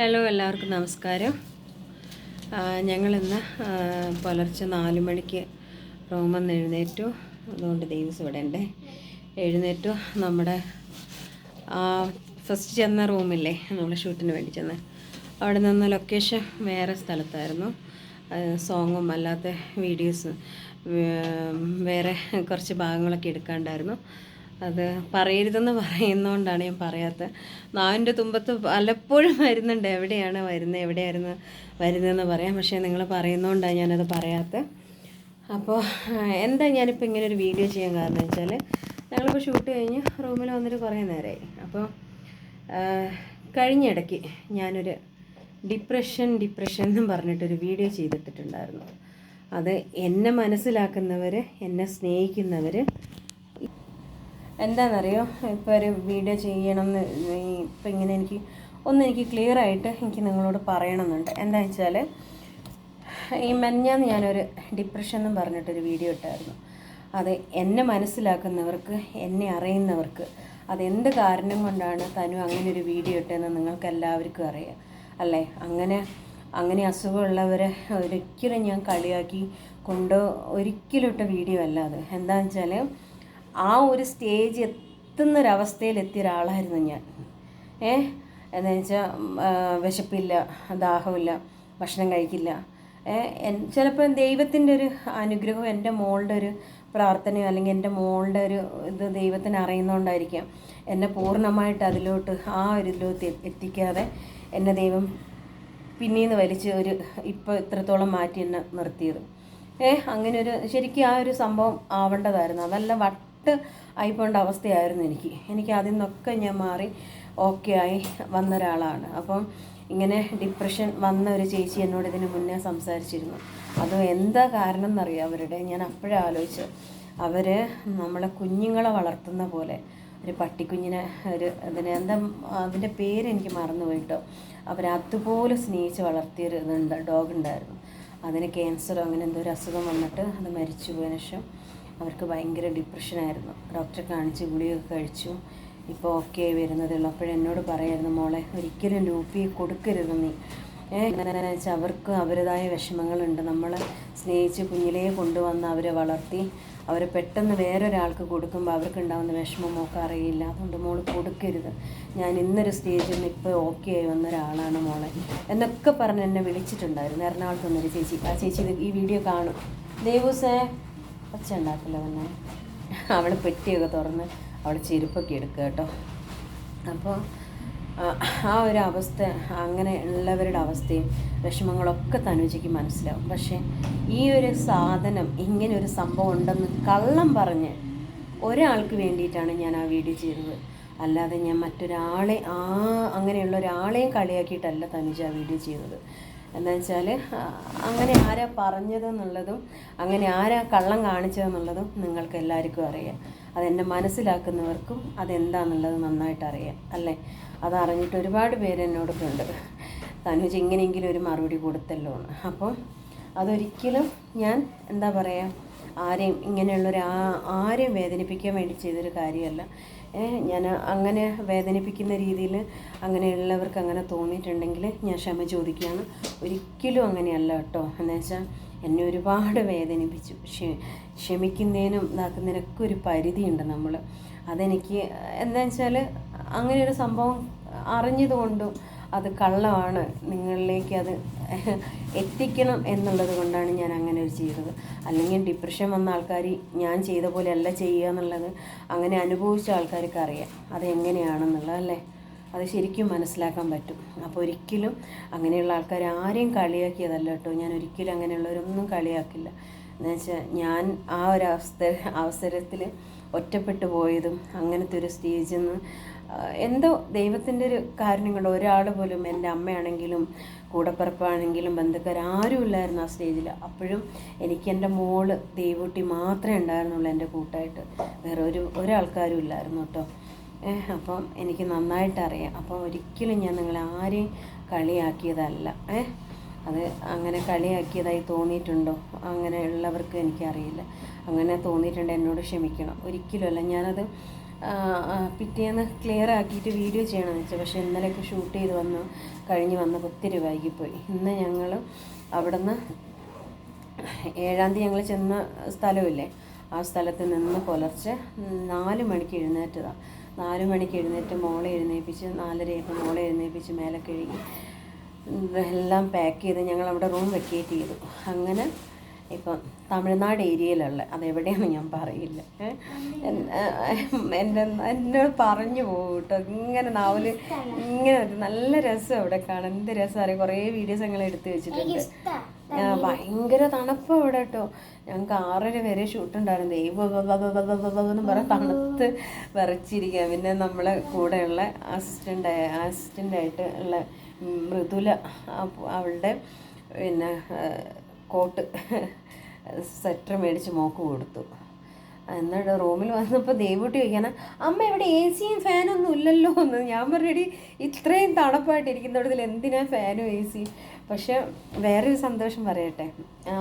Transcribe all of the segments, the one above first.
Hello എല്ലാവർക്കും നമസ്കാരം. ഞങ്ങളിന്ന് പുലർച്ചെ നാല് മണിക്ക് നിന്ന് എഴുന്നേറ്റു. അതുകൊണ്ട് ദൈവസ് ഇവിടെ ഉണ്ട്. എഴുന്നേറ്റു. നമ്മുടെ ഫസ്റ്റ് ചെന്ന റൂമില്ലേ നമ്മൾ ഷൂട്ടിന് വേണ്ടി ചെന്ന്. അവിടെ നിന്ന് ലൊക്കേഷൻ വേറെ സ്ഥലത്തായിരുന്നു. സോങ്ങും അല്ലാത്ത വീഡിയോസ് വേറെ കുറച്ച് ഭാഗങ്ങളൊക്കെ എടുക്കാണ്ടായിരുന്നു. അത് പറയരുതെന്ന് പറയുന്നതുകൊണ്ടാണ് ഞാൻ പറയാത്തത് നാവിന്റെ തുമ്പത്ത് പലപ്പോഴും വരുന്നുണ്ട്. എവിടെയാണ് വരുന്നത്? എവിടെയായിരുന്നു വരുന്നതെന്ന് പറയാം. പക്ഷേ നിങ്ങൾ പറയുന്നതുകൊണ്ടാണ് ഞാനത് പറയാത്തത് അപ്പോൾ എന്താ ഞാനിപ്പോൾ ഇങ്ങനെ ഒരു വീഡിയോ ചെയ്യാൻ കാരണം വെച്ചാൽ ഞങ്ങളിപ്പോൾ ഷൂട്ട് കഴിഞ്ഞ് റൂമിൽ വന്നിട്ട് കുറേ നേരമായി അപ്പോൾ കഴിഞ്ഞിടയ്ക്ക് ഞാനൊരു ഡിപ്രഷൻ ഡിപ്രഷൻ എന്നും പറഞ്ഞിട്ടൊരു വീഡിയോ ചെയ്തിട്ടിട്ടുണ്ടായിരുന്നു. അത് എന്നെ മനസ്സിലാക്കുന്നവർ എന്നെ സ്നേഹിക്കുന്നവർ എന്താണെന്നറിയോ ഇപ്പോൾ ഒരു വീഡിയോ ചെയ്യണം എന്ന് ഇപ്പം ഇങ്ങനെ എനിക്ക് ഒന്ന് എനിക്ക് ക്ലിയർ ആയിട്ട് എനിക്ക് നിങ്ങളോട് പറയണമെന്നുണ്ട് എന്താ വെച്ചാൽ ഈ മെഞ്ഞാന്ന് ഞാനൊരു ഡിപ്രഷൻ എന്നും പറഞ്ഞിട്ടൊരു വീഡിയോ ഇട്ടായിരുന്നു. അത് എന്നെ മനസ്സിലാക്കുന്നവർക്ക് എന്നെ അറിയുന്നവർക്ക് അതെന്ത് കാരണം കൊണ്ടാണ് തനു അങ്ങനെ ഒരു വീഡിയോ ഇട്ടതെന്ന് നിങ്ങൾക്ക് എല്ലാവർക്കും അറിയാം. അല്ലേ? അങ്ങനെ അങ്ങനെ അസുഖമുള്ളവരെ ഒരിക്കലും ഞാൻ കളിയാക്കി കൊണ്ടോ ഒരിക്കലും ഇട്ട വീഡിയോ അല്ല അത്. എന്താണെന്ന് വെച്ചാൽ ആ ഒരു സ്റ്റേജ് എത്തുന്നൊരവസ്ഥയിൽ എത്തിയ ഒരാളായിരുന്നു ഞാൻ. ഏ? എന്ന് വെച്ചാൽ വിശപ്പില്ല ദാഹമില്ല ഭക്ഷണം കഴിക്കില്ല. ചിലപ്പോൾ ദൈവത്തിന്റെ ഒരു അനുഗ്രഹം എന്റെ മോളുടെ ഒരു പ്രാർത്ഥനയോ അല്ലെങ്കിൽ എന്റെ മോളുടെ ഒരു ഇത് ദൈവത്തിന് അറിയുന്നതുകൊണ്ടായിരിക്കാം എന്നെ പൂർണമായിട്ട് അതിലോട്ട് ആ ഒരു ഇതിലോട്ട് എത്തിക്കാതെ എന്നെ ദൈവം പിന്നീന്ന് വലിച്ച് ഒരു ഇപ്പോൾ ഇത്രത്തോളം മാറ്റി എന്നെ നിർത്തിയത്. ഏഹ് അങ്ങനെ ഒരു ശരിക്കും ആ ഒരു സംഭവം ആവേണ്ടതായിരുന്നു. അതല്ല വട്ട് ആയിപ്പോണ്ട അവസ്ഥയായിരുന്നു എനിക്ക്. എനിക്ക് അതിൽ നിന്നൊക്കെ ഞാൻ മാറി ഓക്കെ ആയി വന്ന ഒരാളാണ് അപ്പം ഇങ്ങനെ ഡിപ്രഷൻ വന്ന ഒരു ചേച്ചി എന്നോട് ഇതിന് മുന്നേ സംസാരിച്ചിരുന്നു. അത് എന്താ കാരണം എന്നറിയാം? അവരുടെ ഞാൻ അപ്പോഴേ ആലോചിച്ചു അവർ നമ്മളെ കുഞ്ഞുങ്ങളെ വളർത്തുന്ന പോലെ ഒരു പട്ടിക്കുഞ്ഞിനെ ഒരു അതിനെ എന്താ അതിന്റെ പേര് എനിക്ക് മറന്നു പോയിട്ടോ അവരതുപോലെ സ്നേഹിച്ച് വളർത്തിയൊരു ഇതുണ്ട് ഡോഗ് ഉണ്ടായിരുന്നു. അതിന് ക്യാൻസറോ അങ്ങനെ എന്തോ ഒരു അസുഖം വന്നിട്ട് അത് മരിച്ചു പോയതിനു ശേഷം അവർക്ക് ഭയങ്കര ഡിപ്രഷനായിരുന്നു ഡോക്ടറെ കാണിച്ച് ഗുളികയൊക്കെ കഴിച്ചു. ഇപ്പോൾ ഓക്കെ ആയി വരുന്നതേ ഉള്ളൂ. അപ്പോഴെന്നോട് പറയായിരുന്നു മോളെ ഒരിക്കലും ലൂപ്പി കൊടുക്കരുത് നീ. ഏഹ് അവർക്ക് അവരുടേതായ വിഷമങ്ങളുണ്ട്. നമ്മൾ സ്നേഹിച്ച് കുഞ്ഞിലേ കൊണ്ടുവന്ന് അവരെ വളർത്തി അവരെ പെട്ടെന്ന് വേറൊരാൾക്ക് കൊടുക്കുമ്പോൾ അവർക്കുണ്ടാകുന്ന വിഷമം മോൾക്ക് അറിയില്ല. അതുകൊണ്ട് മോൾ കൊടുക്കരുത്. ഞാൻ ഇന്നൊരു സ്റ്റേജിൽ നിന്ന് ഇപ്പോൾ ഓക്കെ ആയി വന്ന ഒരാളാണ് മോളെ. എന്നൊക്കെ പറഞ്ഞ് എന്നെ വിളിച്ചിട്ടുണ്ടായിരുന്നു. എറണാകുളത്ത് നിന്നൊരു ചേച്ചി. ആ ചേച്ചി ഈ വീഡിയോ കാണും. ദേവൂസേ ഒച്ച ഉണ്ടാക്കില്ല തന്നെ. അവൾ പെട്ടിയൊക്കെ തുറന്ന് അവൾ ചെരുപ്പൊക്കെ എടുക്കുക കേട്ടോ. അപ്പോൾ ആ ഒരു അവസ്ഥ അങ്ങനെ ഉള്ളവരുടെ അവസ്ഥയും വിഷമങ്ങളൊക്കെ തനുജയ്ക്ക് മനസ്സിലാവും. പക്ഷേ ഈ ഒരു സാധനം ഇങ്ങനെ ഒരു സംഭവം ഉണ്ടെന്ന് കള്ളം പറഞ്ഞ് ഒരാൾക്ക് വേണ്ടിയിട്ടാണ് ഞാൻ ആ വീഡിയോ ചെയ്തത്. അല്ലാതെ ഞാൻ മറ്റൊരാളെ ആ അങ്ങനെയുള്ള ഒരാളെയും കളിയാക്കിയിട്ടല്ല തനുജ ആ വീഡിയോ ചെയ്തത്. എന്താ വെച്ചാൽ അങ്ങനെ ആരാ പറഞ്ഞതെന്നുള്ളതും അങ്ങനെ ആരാ കള്ളം കാണിച്ചതെന്നുള്ളതും നിങ്ങൾക്ക് എല്ലാവർക്കും അറിയാം. അതെന്നെ മനസ്സിലാക്കുന്നവർക്കും അതെന്താണെന്നുള്ളത് നന്നായിട്ട് അറിയാം അല്ലേ? അതറിഞ്ഞിട്ട് ഒരുപാട് പേര് എന്നോടൊക്കെയുണ്ട് തനുജ് ഇങ്ങനെയെങ്കിലും ഒരു മറുപടി കൊടുത്തല്ലോ എന്ന്. അപ്പം അതൊരിക്കലും ഞാൻ എന്താ പറയുക ആരെയും ഇങ്ങനെയുള്ളൊരു ആരെയും വേദനിപ്പിക്കാൻ വേണ്ടി ചെയ്തൊരു കാര്യമല്ല. ഞാൻ അങ്ങനെ വേദനിപ്പിക്കുന്ന രീതിയിൽ അങ്ങനെയുള്ളവർക്ക് അങ്ങനെ തോന്നിയിട്ടുണ്ടെങ്കിൽ ഞാൻ ക്ഷമ ചോദിക്കുകയാണ്. ഒരിക്കലും അങ്ങനെയല്ല കേട്ടോ. എന്ന് വെച്ചാൽ എന്നെ ഒരുപാട് വേദനിപ്പിച്ചു. ക്ഷ ക്ഷമിക്കുന്നതിനും ഇതാക്കുന്നതിനൊക്കെ ഒരു പരിധിയുണ്ട് നമ്മൾ. അതെനിക്ക് എന്താ വെച്ചാൽ അങ്ങനെ ഒരു സംഭവം അറിഞ്ഞതുകൊണ്ടും അത് കള്ളമാണ്. നിങ്ങളിലേക്ക് അത് എത്തിക്കണം എന്നുള്ളത് കൊണ്ടാണ് ഞാൻ അങ്ങനെ ഒരു ചെയ്തത്. അല്ലെങ്കിൽ ഡിപ്രഷൻ വന്ന ആൾക്കാർ ഞാൻ ചെയ്ത പോലെ അല്ല ചെയ്യുക എന്നുള്ളത് അങ്ങനെ അനുഭവിച്ച ആൾക്കാർക്ക് അറിയാം. അതെങ്ങനെയാണെന്നുള്ളത് അല്ലേ? അത് ശരിക്കും മനസ്സിലാക്കാൻ പറ്റും. അപ്പോൾ ഒരിക്കലും അങ്ങനെയുള്ള ആൾക്കാർ ആരെയും കളിയാക്കിയതല്ല കേട്ടോ. ഞാൻ ഒരിക്കലും അങ്ങനെയുള്ളവരൊന്നും കളിയാക്കില്ല. എന്നുവെച്ചാൽ ഞാൻ ആ ഒരു അവസ്ഥ അവസരത്തിൽ ഒറ്റപ്പെട്ടു പോയതും അങ്ങനത്തെ ഒരു സ്റ്റേജിൽ നിന്ന് എന്തോ ദൈവത്തിന്റെ ഒരു കാര്യം കൊണ്ട് ഒരാൾ പോലും എന്റെ അമ്മയാണെങ്കിലും കൂടപ്പിറപ്പാണെങ്കിലും ബന്ധുക്കാർ ആരും ഇല്ലായിരുന്നു ആ സ്റ്റേജിൽ. അപ്പോഴും എനിക്ക് എന്റെ മോൾ ദൈവൂട്ടി മാത്രമേ ഉണ്ടായിരുന്നുള്ളൂ എന്റെ കൂട്ടായിട്ട്. വേറെ ഒരു ഒരാൾക്കാരും ഇല്ലായിരുന്നു കേട്ടോ. അപ്പം എനിക്ക് നന്നായിട്ട് അറിയാം. അപ്പോൾ ഒരിക്കലും ഞാൻ നിങ്ങളെ ആരെയും കളിയാക്കിയതല്ല. ഏഹ് അത് അങ്ങനെ കളിയാക്കിയതായി തോന്നിയിട്ടുണ്ടോ? അങ്ങനെയുള്ളവർക്ക് എനിക്കറിയില്ല. അങ്ങനെ തോന്നിയിട്ടുണ്ട് എന്നോട് ക്ഷമിക്കണം. ഒരിക്കലുമല്ല ഞാനത് പിറ്റേന്ന് ക്ലിയർ ആക്കിയിട്ട് വീഡിയോ ചെയ്യണമെന്ന് വെച്ചാൽ പക്ഷേ ഇന്നലെയൊക്കെ ഷൂട്ട് ചെയ്ത് വന്ന്. കഴിഞ്ഞ് വന്നപ്പോൾ ഒത്തിരി വൈകിപ്പോയി. ഇന്ന് ഞങ്ങൾ അവിടുന്ന് ഏഴാം തീയതി ഞങ്ങൾ ചെന്ന സ്ഥലമില്ലേ? ആ സ്ഥലത്ത് നിന്ന് പുലർച്ചെ നാല് മണിക്ക് എഴുന്നേറ്റതാണ് നാല് മണിക്ക് എഴുന്നേറ്റ് മോളെ എഴുന്നേൽപ്പിച്ച് നാലരയപ്പോൾ മോളെ എഴുന്നേൽപ്പിച്ച് മേലെ കഴുകി എല്ലാം പാക്ക് ചെയ്ത് ഞങ്ങൾ അവിടെ റൂം വെക്കേറ്റ് ചെയ്തു. അങ്ങനെ ഇപ്പം തമിഴ്നാട് ഏരിയയിലുള്ള അതെവിടെയാണെന്ന് ഞാൻ പറയില്ല? എന്റെ എന്നോട് പറഞ്ഞു പോകും കേട്ടോ ഇങ്ങനെ നാവൽ ഇങ്ങനെ ഒരു നല്ല രസം അവിടെ കാണാൻ. എന്ത് രസം അറിയാം? കുറേ വീഡിയോസ് ഞങ്ങൾ എടുത്തു വെച്ചിട്ടുണ്ട്. ഭയങ്കര തണുപ്പ് അവിടെ കേട്ടോ. ഞങ്ങൾക്ക് ആറര വരെ ഷൂട്ടുണ്ടായിരുന്നു പറ തണുത്ത് വിറച്ചിരിക്കുക പിന്നെ നമ്മളെ കൂടെയുള്ള അസിസ്റ്റന്റ് അസിസ്റ്റന്റായിട്ട് ഉള്ള മൃദുല അവളുടെ പിന്നെ കോട്ട്. സ്വെറ്റർ മേടിച്ച് മോക്ക് കൊടുത്തു. എന്നിട്ട് റൂമിൽ വന്നപ്പോൾ ദേവൂട്ടി ചോദിക്കാനാ അമ്മ ഇവിടെ എ സിയും ഫാനൊന്നും ഇല്ലല്ലോ എന്ന്. ഞാൻ പറഞ്ഞടി ഇത്രയും തണുപ്പായിട്ട് ഇരിക്കുന്നിടത്തിൽ എന്തിനാ ഫാനും എ സിയും? പക്ഷെ വേറൊരു സന്തോഷം പറയട്ടെ.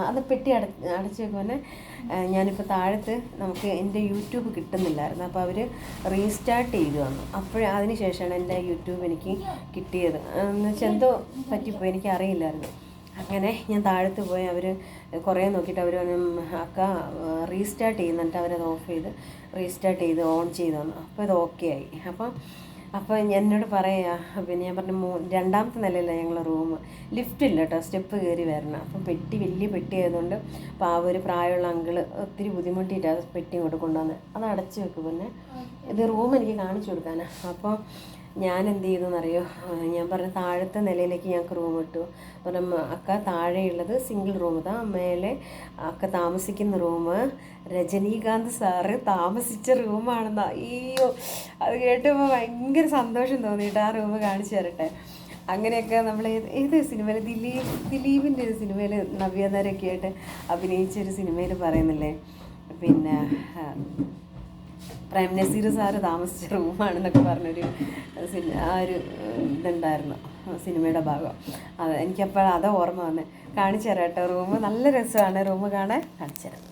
അത് പെട്ടി അട അടച്ചു വെക്കുമ്പോൾ ഞാനിപ്പോൾ താഴത്ത് നമുക്ക് എന്റെ യൂട്യൂബ് കിട്ടുന്നില്ലായിരുന്നു. അപ്പോൾ അവർ റീസ്റ്റാർട്ട് ചെയ്തു വന്നു അപ്പോൾ അതിന് ശേഷമാണ് എന്റെ യൂട്യൂബ് എനിക്ക് കിട്ടിയത്. എന്ന് വെച്ചാൽ എന്തോ പറ്റിപ്പോയി എനിക്ക് അറിയില്ലായിരുന്നു അങ്ങനെ ഞാൻ താഴത്ത് പോയി അവർ കുറേ നോക്കിയിട്ട് അവർ അക്ക റീസ്റ്റാർട്ട് ചെയ്യുന്നുണ്ട് അവരത് ഓഫ് ചെയ്ത് റീസ്റ്റാർട്ട് ചെയ്ത് ഓൺ ചെയ്ത് തന്നു അപ്പോൾ ഇത് ഓക്കെ ആയി. അപ്പം അപ്പോൾ എന്നോട് പറയാ പിന്നെ ഞാൻ പറഞ്ഞു മൂ രണ്ടാമത്തെ നിലയില്ല ഞങ്ങളെ റൂം ലിഫ്റ്റ് ഇല്ല കേട്ടോ സ്റ്റെപ്പ് കയറി വരണം. അപ്പം പെട്ടി വലിയ പെട്ടി ആയതുകൊണ്ട് അപ്പോൾ ആ ഒരു പ്രായമുള്ള അങ്കിൾ ഒത്തിരി ബുദ്ധിമുട്ടിയിട്ടാണ് പെട്ടി ഇങ്ങോട്ട് കൊണ്ടുവന്നത് അത് അടച്ചു വെക്കും പിന്നെ. ഇത് റൂം എനിക്ക് കാണിച്ചു കൊടുക്കാനാണ് അപ്പോൾ ഞാൻ എന്ത് ചെയ്തെന്നറിയോ ഞാൻ പറഞ്ഞ താഴത്തെ നിലയിലേക്ക് ഞങ്ങൾക്ക് റൂം ഇട്ടു. അപ്പം അക്ക താഴെയുള്ളത് സിംഗിൾ റൂം താ. മേലെ അക്ക താമസിക്കുന്ന റൂം രജനീകാന്ത് സാറ് താമസിച്ച റൂമാണെന്ന് അയ്യോ അത് കേട്ടപ്പോൾ ഭയങ്കര സന്തോഷം തോന്നിയിട്ട് ആ റൂം കാണിച്ചു തരട്ടെ. അങ്ങനെയൊക്കെ നമ്മൾ ഏത് സിനിമയിൽ ദിലീപ് ദിലീപിന്റെ ഒരു സിനിമയിൽ നവ്യതാരൊക്കെ ആയിട്ട് അഭിനയിച്ച ഒരു സിനിമയിൽ പറയുന്നില്ലേ? പിന്നെ പ്രേം നസീർ സാറ് താമസിച്ച റൂമാണെന്നൊക്കെ പറഞ്ഞൊരു സിനി ആ ഒരു ഇതുണ്ടായിരുന്നു സിനിമയുടെ ഭാഗം. അത് എനിക്കപ്പോൾ അത് ഓർമ്മ വന്ന്. കാണിച്ചു തരാം കേട്ടോ റൂം. നല്ല രസമാണ് റൂം കാണാൻ. കാണിച്ചു തരാം.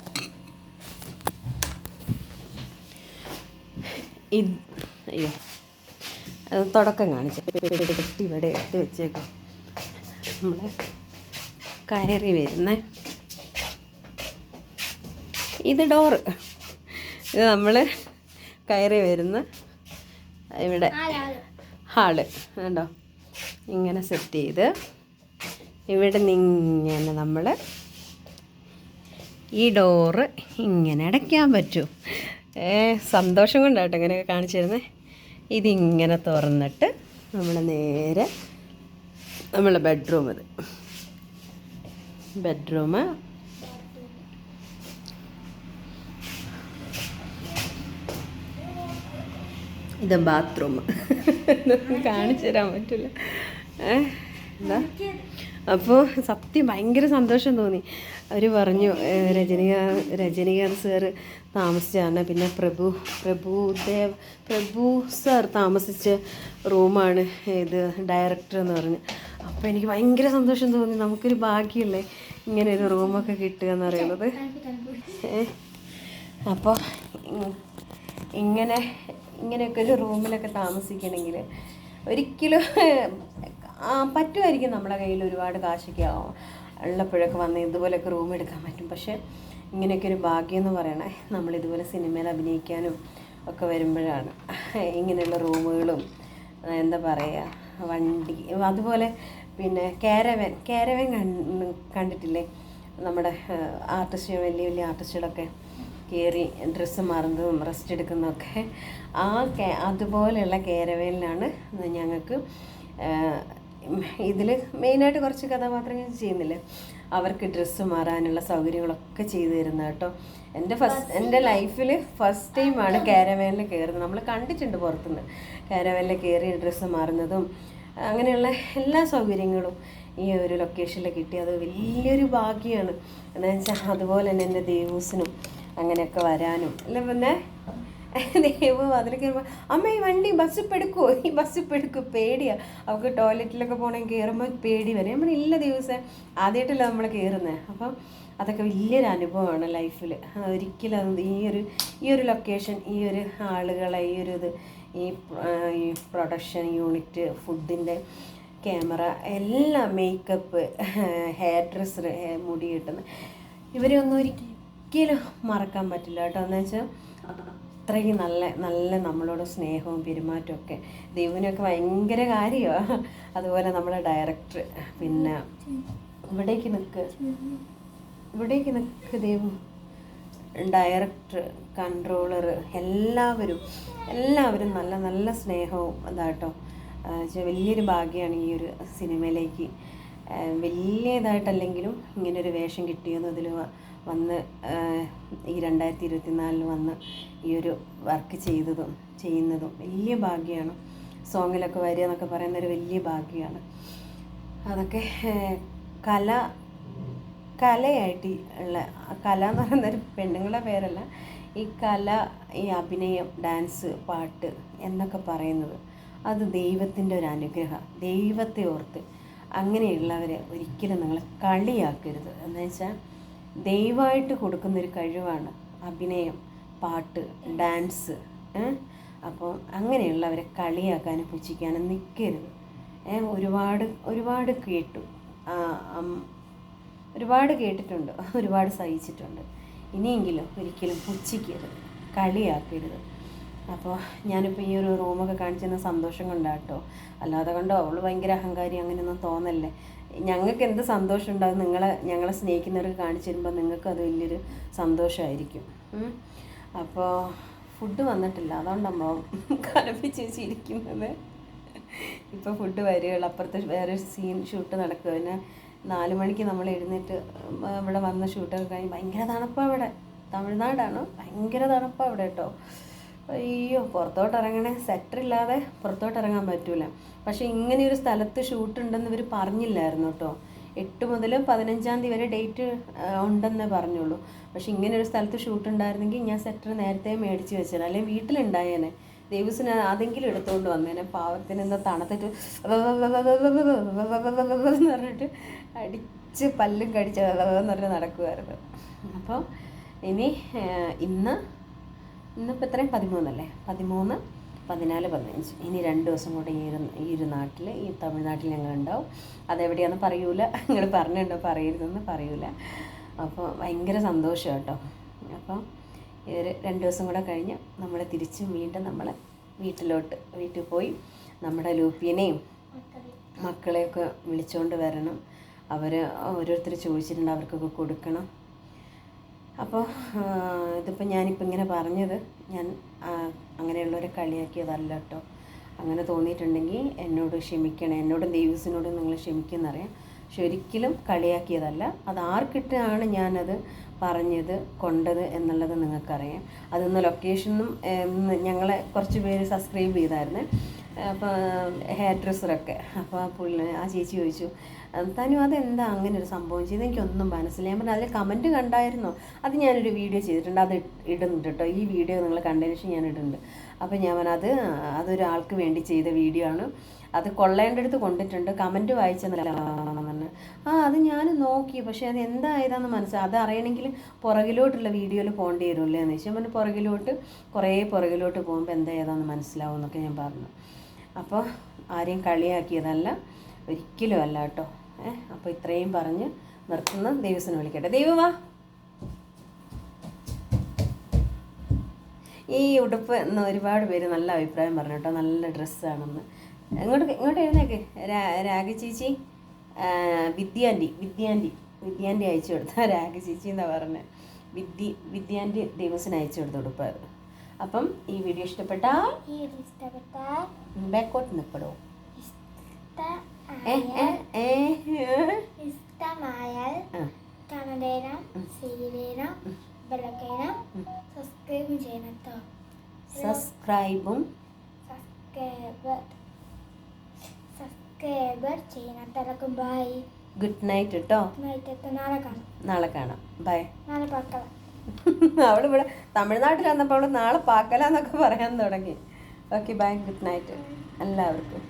അത് തുടക്കം കാണിച്ചു. ഇവിടെ ഇട്ട് വെച്ചേക്കും. നമ്മൾ കയറി വരുന്നേ. ഇത് ഡോറ്. ഇത് നമ്മൾ കയറി വരുന്ന ഇവിടെ ഹാൾ. കണ്ടോ? ഇങ്ങനെ സെറ്റ് ചെയ്ത് ഇവിടെ നിങ്ങനെ നമ്മൾ ഈ ഡോറ് ഇങ്ങനെ അടയ്ക്കാൻ പറ്റും. ഏ സന്തോഷം കൊണ്ടാട്ടോ ഇങ്ങനെയൊക്കെ കാണിച്ചു തരുന്നത് ഇതിങ്ങനെ തുറന്നിട്ട് നമ്മൾ നേരെ നമ്മളെ ബെഡ്റൂം ഇത് ബെഡ്റൂം ഇത് ബാത്റൂം കാണിച്ചു തരാൻ പറ്റില്ല എന്താ? അപ്പോൾ സത്യം ഭയങ്കര സന്തോഷം തോന്നി. അവർ പറഞ്ഞു രജനിക രജനികാന്ത് രജനികാന്ത് സാറ് താമസിച്ചാണ് പിന്നെ പ്രഭു പ്രഭു ദേവ് പ്രഭു സാർ താമസിച്ച റൂമാണ് ഇത് ഡയറക്ടർ എന്ന് പറഞ്ഞു. അപ്പോൾ എനിക്ക് ഭയങ്കര സന്തോഷം തോന്നി. നമുക്കൊരു ഭാഗ്യമല്ലേ ഇങ്ങനെ ഒരു റൂമൊക്കെ കിട്ടുക എന്ന് പറയുന്നത്. അപ്പോൾ ഇങ്ങനെ ഇങ്ങനെയൊക്കെ ഒരു റൂമിലൊക്കെ താമസിക്കണമെങ്കിൽ ഒരിക്കലും പറ്റുമായിരിക്കും നമ്മളെ കയ്യിൽ ഒരുപാട് കാശൊക്കെ ഉള്ളപ്പോഴൊക്കെ വന്ന് ഇതുപോലെയൊക്കെ റൂം എടുക്കാൻ പറ്റും. പക്ഷേ ഇങ്ങനെയൊക്കെ ഒരു ഭാഗ്യം എന്ന് പറയണേ നമ്മൾ ഇതുപോലെ സിനിമയിൽ അഭിനയിക്കാനും ഒക്കെ വരുമ്പോഴാണ്. ഇങ്ങനെയുള്ള റൂമുകളും എന്താ പറയുക വണ്ടി അതുപോലെ പിന്നെ കാരവൻ കാരവൻ കണ്ടിട്ടില്ലേ? നമ്മുടെ ആർട്ടിസ്റ്റ് വലിയ വലിയ ആർട്ടിസ്റ്റുകളൊക്കെ കയറി ഡ്രസ്സ് മാറുന്നതും റെസ്റ്റ് എടുക്കുന്നതൊക്കെ ആ കെ അതുപോലെയുള്ള കേരവേലിലാണ് ഞങ്ങൾക്ക് ഇതിൽ മെയിനായിട്ട് കുറച്ച് കഥാപാത്രങ്ങൾ ചെയ്യുന്നില്ലേ? അവർക്ക് ഡ്രസ്സ് മാറാനുള്ള സൗകര്യങ്ങളൊക്കെ ചെയ്തു തരുന്നത് കേട്ടോ. എന്റെ ഫസ്റ്റ് എന്റെ ലൈഫിൽ ഫസ്റ്റ് ടൈമാണ് കാരവേനിൽ കയറുന്നത്. നമ്മൾ കണ്ടിട്ടുണ്ട് പുറത്തുനിന്ന്. കാരവേനിൽ കയറി ഡ്രസ്സ് മാറുന്നതും അങ്ങനെയുള്ള എല്ലാ സൗകര്യങ്ങളും ഈ ഒരു ലൊക്കേഷനിൽ കിട്ടി. അത് വലിയൊരു ഭാഗ്യമാണ് എന്താണെന്ന് വെച്ചാൽ അതുപോലെ തന്നെ എന്റെ ദേവൂസിനും അങ്ങനെയൊക്കെ വരാനും. അല്ല പിന്നെ ദൈവം കയറുമ്പോൾ അമ്മ ഈ വണ്ടി ബസ് പെടുക്കുമോ ഈ ബസ് പെടുക്കും പേടിയാണ് അവൾക്ക് ടോയ്ലറ്റിലൊക്കെ പോകണമെങ്കിൽ കയറുമ്പോൾ പേടി വരും. നമ്മൾ ഇല്ല ദിവസം ആദ്യമായിട്ടല്ല നമ്മൾ കയറുന്നത് അപ്പം അതൊക്കെ വലിയൊരു അനുഭവമാണ് ലൈഫിൽ ഒരിക്കലും അത് ഈ ഒരു ഈ ഒരു ലൊക്കേഷൻ ഈ ഒരു ആളുകളെ ഈ ഒരു ഇത് ഈ ഈ പ്രൊഡക്ഷൻ യൂണിറ്റ് ഫുഡിന്റെ ക്യാമറ എല്ലാം മേക്കപ്പ് ഹെയർ ഡ്രസ്സർ മുടി കിട്ടുന്ന ഇവരെ ഒന്നും ഒരിക്കലും മറക്കാൻ പറ്റില്ല കേട്ടോ. എന്ന് വെച്ചാൽ അത്രയും നല്ല നല്ല നമ്മളോട് സ്നേഹവും പെരുമാറ്റവും ഒക്കെ. ദൈവനൊക്കെ ഭയങ്കര കാര്യമാണ് അതുപോലെ നമ്മളെ ഡയറക്ടർ പിന്നെ ഇവിടേക്ക് നിൽക്ക് ഇവിടേക്ക് നിൽക്ക് ദൈവം. ഡയറക്ടർ കൺട്രോളർ എല്ലാവരും എല്ലാവരും നല്ല നല്ല സ്നേഹവും ഇതാട്ടോ. ആ, വലിയൊരു ഭാഗ്യമാണ് ഈ ഒരു സിനിമയിലേക്ക്. വലിയ ഇതായിട്ടല്ലെങ്കിലും ഇങ്ങനൊരു വേഷം കിട്ടിയെന്ന് ഇതിൽ വന്ന് ഈ രണ്ടായിരത്തി ഇരുപത്തിനാലിൽ വന്ന് ഈ ഒരു വർക്ക് ചെയ്തതും ചെയ്യുന്നതും വലിയ ഭാഗ്യമാണ് സോങ്ങിലൊക്കെ വരിക എന്നൊക്കെ പറയുന്നൊരു വലിയ ഭാഗ്യമാണ് അതൊക്കെ കല കലയായിട്ട് ഉള്ള കല എന്ന് പറയുന്നൊരു പെണ്ണുങ്ങളുടെ പേരല്ല ഈ കല ഈ അഭിനയം ഡാൻസ് പാട്ട് എന്നൊക്കെ പറയുന്നത് അത് ദൈവത്തിന്റെ ഒരു അനുഗ്രഹം. ദൈവത്തെ ഓർത്ത് അങ്ങനെയുള്ളവരെ ഒരിക്കലും നിങ്ങൾ കളിയാക്കരുത്. എന്ന് വെച്ചാൽ ദൈവമായിട്ട് കൊടുക്കുന്നൊരു കഴിവാണ് അഭിനയം പാട്ട് ഡാൻസ് അപ്പോൾ അങ്ങനെയുള്ളവരെ കളിയാക്കാനും പുച്ഛിക്കാനും നിൽക്കരുത്. ഒരുപാട് ഒരുപാട് കേട്ടു. ഒരുപാട് കേട്ടിട്ടുണ്ട് ഒരുപാട് സഹിച്ചിട്ടുണ്ട്. ഇനിയെങ്കിലും ഒരിക്കലും പുച്ഛിക്കരുത് കളിയാക്കരുത്. അപ്പോൾ ഞാനിപ്പോൾ ഈ ഒരു റൂമൊക്കെ കാണിച്ചിരുന്ന സന്തോഷം കൊണ്ടാട്ടോ. അല്ലാതെ കണ്ടോ അവൾ ഭയങ്കര അഹങ്കാരി അങ്ങനെയൊന്നും തോന്നല്ലേ. ഞങ്ങൾക്ക് എന്ത് സന്തോഷം ഉണ്ടാകും നിങ്ങളെ ഞങ്ങളെ സ്നേഹിക്കുന്നവർക്ക് കാണിച്ചു തരുമ്പോൾ നിങ്ങൾക്ക് അത് വലിയൊരു സന്തോഷമായിരിക്കും. അപ്പോൾ ഫുഡ് വന്നിട്ടില്ല. അതുകൊണ്ടമ്മ കലപ്പിച്ച് വെച്ചിരിക്കുന്നത് ഇപ്പോൾ ഫുഡ് വരികയുള്ളൂ. അപ്പുറത്തെ വേറെ സീൻ ഷൂട്ട് നടക്കുക. പിന്നെ നാല് മണിക്ക് നമ്മൾ എഴുന്നേറ്റ് ഇവിടെ വന്ന ഷൂട്ടൊക്കെ കഴിഞ്ഞ് ഭയങ്കര തണുപ്പാണ് ഇവിടെ. തമിഴ്നാടാണ്. ഭയങ്കര തണുപ്പാണ് ഇവിടെ കേട്ടോ. അയ്യോ പുറത്തോട്ട് ഇറങ്ങണേ സെറ്റർ ഇല്ലാതെ പുറത്തോട്ട് ഇറങ്ങാൻ പറ്റൂല പക്ഷേ ഇങ്ങനെ ഒരു സ്ഥലത്ത് ഷൂട്ട് ഉണ്ടെന്ന് ഇവർ പറഞ്ഞില്ലായിരുന്നു കേട്ടോ എട്ട് മുതൽ പതിനഞ്ചാം തീയതി വരെ ഡേറ്റ് ഉണ്ടെന്ന് പറഞ്ഞുള്ളൂ പക്ഷെ ഇങ്ങനെ ഒരു സ്ഥലത്ത് ഷൂട്ട് ഉണ്ടായിരുന്നെങ്കിൽ ഞാൻ സെറ്റർ നേരത്തെ മേടിച്ച് വെച്ചേനെ അല്ലെങ്കിൽ വീട്ടിലുണ്ടായേനെ ദേവസിന് അതെങ്കിലും എടുത്തുകൊണ്ട് വന്നേനെ പാവത്തിന് എന്താ തണുത്തിട്ട് എന്ന് പറഞ്ഞിട്ട് അടിച്ച് പല്ലും കടിച്ച് എന്ന് പറഞ്ഞ് നടക്കുമായിരുന്നു അപ്പോൾ ഇനി ഇന്ന് ഇന്നിപ്പോൾ എത്രയും? പതിമൂന്നല്ലേ? പതിമൂന്ന് പതിനാല് പതിനഞ്ച്. ഇനി രണ്ട് ദിവസം കൂടെ ഈ ഒരു ഈ ഒരു നാട്ടിൽ ഈ തമിഴ്നാട്ടിൽ ഞങ്ങൾ ഉണ്ടാവും. അതെവിടെയാണെന്ന് പറയൂല. നിങ്ങൾ പറഞ്ഞിട്ടുണ്ടോ? പറയരുതെന്ന് പറയൂല. അപ്പോൾ ഭയങ്കര സന്തോഷം കേട്ടോ. അപ്പം ഒരു രണ്ട് ദിവസം കൂടെ കഴിഞ്ഞ് നമ്മൾ തിരിച്ച് വീണ്ടും നമ്മൾ വീട്ടിലോട്ട് വീട്ടിൽ പോയി നമ്മുടെ ലൂപ്പിനെയും മക്കളെയൊക്കെ വിളിച്ചുകൊണ്ട് വരണം. അവർ ഓരോരുത്തർ ചോദിച്ചിട്ടുണ്ട് അവർക്കൊക്കെ കൊടുക്കണം. അപ്പോൾ ഇതിപ്പോൾ ഞാനിപ്പോൾ ഇങ്ങനെ പറഞ്ഞത്. ഞാൻ അങ്ങനെയുള്ളവരെ കളിയാക്കിയതല്ല കേട്ടോ അങ്ങനെ തോന്നിയിട്ടുണ്ടെങ്കിൽ എന്നോട് ക്ഷമിക്കണം. എന്നോടും ദൈവസിനോടും നിങ്ങൾ ക്ഷമിക്കുന്നറിയാം പക്ഷെ ഒരിക്കലും കളിയാക്കിയതല്ല. അത് ആർക്കിട്ടാണ് ഞാനത് പറഞ്ഞത് കൊണ്ടത് എന്നുള്ളത് നിങ്ങൾക്കറിയാം. അതൊന്ന് ലൊക്കേഷനും ഞങ്ങളെ കുറച്ച് പേര് സബ്സ്ക്രൈബ് ചെയ്തായിരുന്നേ. അപ്പോൾ ഹെയർ ഡ്രസ്സറൊക്കെ. അപ്പോൾ ആ പുള്ളി ആ ചേച്ചി ചോദിച്ചു തനു അതെന്താ അങ്ങനെ ഒരു സംഭവം ചെയ്ത് എനിക്കൊന്നും മനസ്സിലായി. ഞാൻ പറഞ്ഞു അതിൽ കമന്റ് കണ്ടായിരുന്നു? അത് ഞാനൊരു വീഡിയോ ചെയ്തിട്ടുണ്ട്. അത് ഇടുന്നുണ്ട് കേട്ടോ. ഈ വീഡിയോ നിങ്ങൾ കണ്ടതിന് ശേഷം ഞാൻ ഇടുന്നുണ്ട്. അപ്പോൾ ഞാൻ അത് അതൊരാൾക്ക് വേണ്ടി ചെയ്ത വീഡിയോ ആണ്. അത് കൊള്ളേണ്ടടുത്ത് കൊണ്ടിട്ടുണ്ട്. കമന്റ് വായിച്ചെന്നല്ല ആ അത് ഞാൻ നോക്കി. പക്ഷേ അത് എന്തായതാണെന്ന് മനസ്സിലായി അത് അറിയണമെങ്കിൽ പുറകിലോട്ടുള്ള വീഡിയോയിൽ പോകേണ്ടി വരുമല്ലേ എന്ന് വെച്ചാൽ പിന്നെ പുറകിലോട്ട് കുറേ പുറകിലോട്ട് പോകുമ്പോൾ എന്തായതാന്ന് മനസ്സിലാവും എന്നൊക്കെ ഞാൻ പറഞ്ഞു. അപ്പോൾ ആരെയും കളിയാക്കിയതല്ല. ഒരിക്കലും അല്ല കേട്ടോ. അപ്പോൾ ഇത്രയും പറഞ്ഞ് നിർത്തുന്ന. ദൈവസിനെ വിളിക്കട്ടെ. ദൈവമാ ഈ ഉടുപ്പ് എന്ന് ഒരുപാട് പേര് നല്ല അഭിപ്രായം പറഞ്ഞു കേട്ടോ. നല്ല ഡ്രസ്സാണെന്ന് ഇങ്ങോട്ട് ഇങ്ങോട്ട് എഴുന്നേക്ക്? രാഗ ചേച്ചി വിദ്യാന്റി വിദ്യാന്റി വിദ്യാന്റി അയച്ചു കൊടുത്ത രാഗ ചേച്ചി എന്നാ പറഞ്ഞത് വിദ്യ വിദ്യാന്റി ദൈവസിന് അയച്ചു കൊടുത്ത ഉടുപ്പ് അപ്പം ഈ വീഡിയോ ഇഷ്ടപ്പെട്ടാൽ ഇഷ്ടപ്പെട്ടാൽ ബാക്കോട്ട് നിൽക്കടോ. ഇഷ്ടമായാൽ കമതേനം ശീലേനം ബലക്കേനം സബ്സ്ക്രൈബ് ചെയ്യണം കേട്ടോ സബ്സ്ക്രൈബും subscriber subscriber bye good night കേട്ടോ നാളെ കാണാം. നാളെ കാണാം. ബൈ നാളെ പാക്കല ഇവിടെ തമിഴ്നാട്ടിൽ വന്നപ്പോൾ അവൾ നാളെ പാക്കല എന്നൊക്കെ പറയാൻ തുടങ്ങി. ഓക്കെ ബൈ ഗുഡ് നൈറ്റ് എല്ലാവർക്കും.